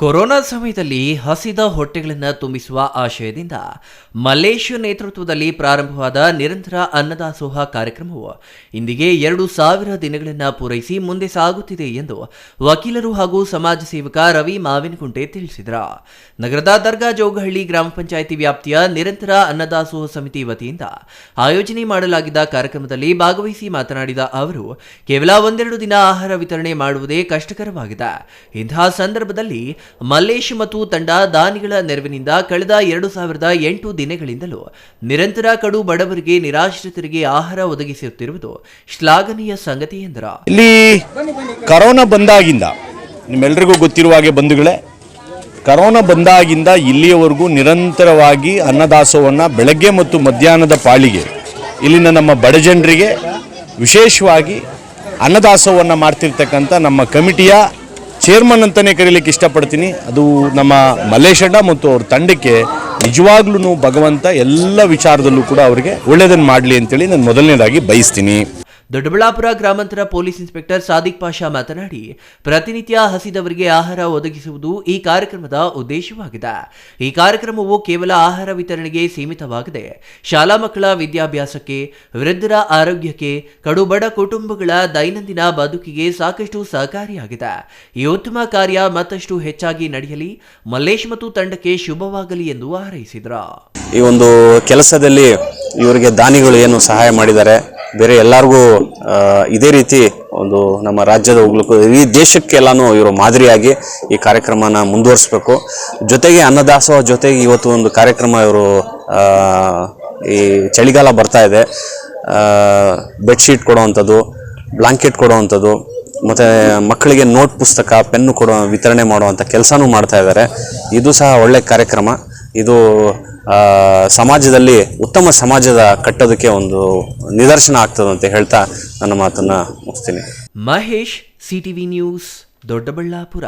Corona ಸಮಯದಲ್ಲಿ ಹಸಿದ ಹೊಟ್ಟೆಗಳನ್ನು ತುಂಬಿಸುವ ಆಶಯದಿಂದ ಮಲೇಷ್ಯಾ ನೇತೃತ್ವದಲ್ಲಿ ಪ್ರಾರಂಭವಾದ ನಿರಂತರ ಅನ್ನದಾಸೋಹ ಕಾರ್ಯಕ್ರಮವು ಇಂದಿಗೆ ಎರಡು ಸಾವಿರ ದಿನಗಳನ್ನು ಪೂರೈಸಿ ಮುಂದೆ ಸಾಗುತ್ತಿದೆ ಎಂದು ವಕೀಲರು ಹಾಗೂ ಸಮಾಜ ಸೇವಕ ರವಿ ಮಾವಿನಕುಂಟೆ ತಿಳಿಸಿದರು. ನಗರದ ದರ್ಗಾ ಜೋಗಹಳ್ಳಿ ಗ್ರಾಮ ಪಂಚಾಯಿತಿ ವ್ಯಾಪ್ತಿಯ ನಿರಂತರ ಅನ್ನದಾಸೋಹ ಸಮಿತಿ ವತಿಯಿಂದ ಆಯೋಜನೆ ಮಾಡಲಾಗಿದ್ದ ಕಾರ್ಯಕ್ರಮದಲ್ಲಿ ಭಾಗವಹಿಸಿ ಮಾತನಾಡಿದ ಅವರು, ಕೇವಲ ಒಂದೆರಡು ದಿನ ಆಹಾರ ವಿತರಣೆ ಮಾಡುವುದೇ ಕಷ್ಟಕರವಾಗಿದೆ. ಇಂತಹ ಸಂದರ್ಭದಲ್ಲಿ ಮಲ್ಲೇಶ್ ಮತ್ತು ತಂಡ ದಾನಿಗಳ ನೆರವಿನಿಂದ ಕಳೆದ ಎರಡು ಸಾವಿರದ ಎಂಟು ದಿನಗಳಿಂದಲೂ ನಿರಂತರ ಕಡು ಬಡವರಿಗೆ ನಿರಾಶ್ರಿತರಿಗೆ ಆಹಾರ ಒದಗಿಸುತ್ತಿರುವುದು ಶ್ಲಾಘನೀಯ ಸಂಗತಿ ಎಂದರು. ಇಲ್ಲಿ ಕರೋನಾ ಬಂದಾಗಿಂದ ನಿಮ್ಮೆಲ್ಲರಿಗೂ ಗೊತ್ತಿರುವ ಹಾಗೆ ಬಂಧುಗಳೇ, ಕರೋನಾ ಬಂದಾಗಿಂದ ಇಲ್ಲಿಯವರೆಗೂ ನಿರಂತರವಾಗಿ ಅನ್ನದಾಸೋಹವನ್ನು ಬೆಳಗ್ಗೆ ಮತ್ತು ಮಧ್ಯಾಹ್ನದ ಪಾಳಿಗೆ ಇಲ್ಲಿನ ನಮ್ಮ ಬಡ ಜನರಿಗೆ ವಿಶೇಷವಾಗಿ ಅನ್ನದಾಸೋಹವನ್ನು ಮಾಡ್ತಿರ್ತಕ್ಕಂಥ ನಮ್ಮ ಕಮಿಟಿಯ ಚೇರ್ಮನ್ ಅಂತಲೇ ಕರೀಲಿಕ್ಕೆ ಇಷ್ಟಪಡ್ತೀನಿ. ಅದು ನಮ್ಮ ಮಲ್ಲೇಶಣ್ಣ ಮತ್ತು ಅವ್ರ ತಂಡಕ್ಕೆ ನಿಜವಾಗ್ಲೂ ಭಗವಂತ ಎಲ್ಲ ವಿಚಾರದಲ್ಲೂ ಕೂಡ ಅವರಿಗೆ ಒಳ್ಳೆಯದನ್ನು ಮಾಡಲಿ ಅಂತೇಳಿ ನಾನು ಮೊದಲನೇದಾಗಿ ಬಯಸ್ತೀನಿ. ದೊಡ್ಡಬಳ್ಳಾಪುರ ಗ್ರಾಮಾಂತರ ಪೊಲೀಸ್ ಇನ್ಸ್ಪೆಕ್ಟರ್ ಸಾದಿಕ್ ಪಾಷಾ ಮಾತನಾಡಿ, ಪ್ರತಿನಿತ್ಯ ಹಸಿದವರಿಗೆ ಆಹಾರ ಒದಗಿಸುವುದು ಈ ಕಾರ್ಯಕ್ರಮದ ಉದ್ದೇಶವಾಗಿದೆ. ಈ ಕಾರ್ಯಕ್ರಮವು ಕೇವಲ ಆಹಾರ ವಿತರಣೆಗೆ ಸೀಮಿತವಾಗದೆ. ಶಾಲಾ ಮಕ್ಕಳ ವಿದ್ಯಾಭ್ಯಾಸಕ್ಕೆ, ವೃದ್ಧರ ಆರೋಗ್ಯಕ್ಕೆ, ಕಡುಬಡ ಕುಟುಂಬಗಳ ದೈನಂದಿನ ಬದುಕಿಗೆ ಸಾಕಷ್ಟು ಸಹಕಾರಿಯಾಗಿದೆ. ಈ ಉತ್ತಮ ಕಾರ್ಯ ಮತ್ತಷ್ಟು ಹೆಚ್ಚಾಗಿ ನಡೆಯಲಿ, ಮಲ್ಲೇಶ್ ಮತ್ತು ತಂಡಕ್ಕೆ ಶುಭವಾಗಲಿ ಎಂದು ಹಾರೈಸಿದರು. ಈ ಒಂದು ಕೆಲಸದಲ್ಲಿ ಇವರಿಗೆ ದಾನಿಗಳು ಏನು ಸಹಾಯ ಮಾಡಿದ್ದಾರೆ ಬೇರೆ ಎಲ್ಲರಿಗೂ ಇದೇ ರೀತಿ ಒಂದು ನಮ್ಮ ರಾಜ್ಯದ ಹೋಗ್ಲಿಕ್ಕೂ ಈ ದೇಶಕ್ಕೆಲ್ಲಾನು ಇವರು ಮಾದರಿಯಾಗಿ ಈ ಕಾರ್ಯಕ್ರಮನ ಮುಂದುವರಿಸ್ಬೇಕು. ಜೊತೆಗೆ ಅನ್ನದಾಸೋಹ ಜೊತೆಗೆ ಇವತ್ತು ಒಂದು ಕಾರ್ಯಕ್ರಮ ಇವರು ಈ ಚಳಿಗಾಲ ಬರ್ತಾ ಇದೆ. ಬೆಡ್ಶೀಟ್ ಕೊಡೋವಂಥದ್ದು ಬ್ಲಾಂಕೆಟ್ ಕೊಡೋವಂಥದ್ದು, ಮತ್ತು ಮಕ್ಕಳಿಗೆ ನೋಟ್ ಪುಸ್ತಕ ಪೆನ್ನು ಕೊಡೋ ವಿತರಣೆ ಮಾಡುವಂಥ ಕೆಲಸನೂ ಮಾಡ್ತಾ ಇದ್ದಾರೆ. ಇದು ಸಹ ಒಳ್ಳೆಯ ಕಾರ್ಯಕ್ರಮ. ಇದು ಸಮಾಜದಲ್ಲಿ ಉತ್ತಮ ಸಮಾಜದ ಕಟ್ಟೋದಕ್ಕೆ ಒಂದು ನಿದರ್ಶನ ಆಗ್ತದೆ ಅಂತ ಹೇಳ್ತಾ ನನ್ನ ಮಾತನ್ನು ಮುಗಿಸ್ತೀನಿ. Mahesh, CTV news, Doddaballapur.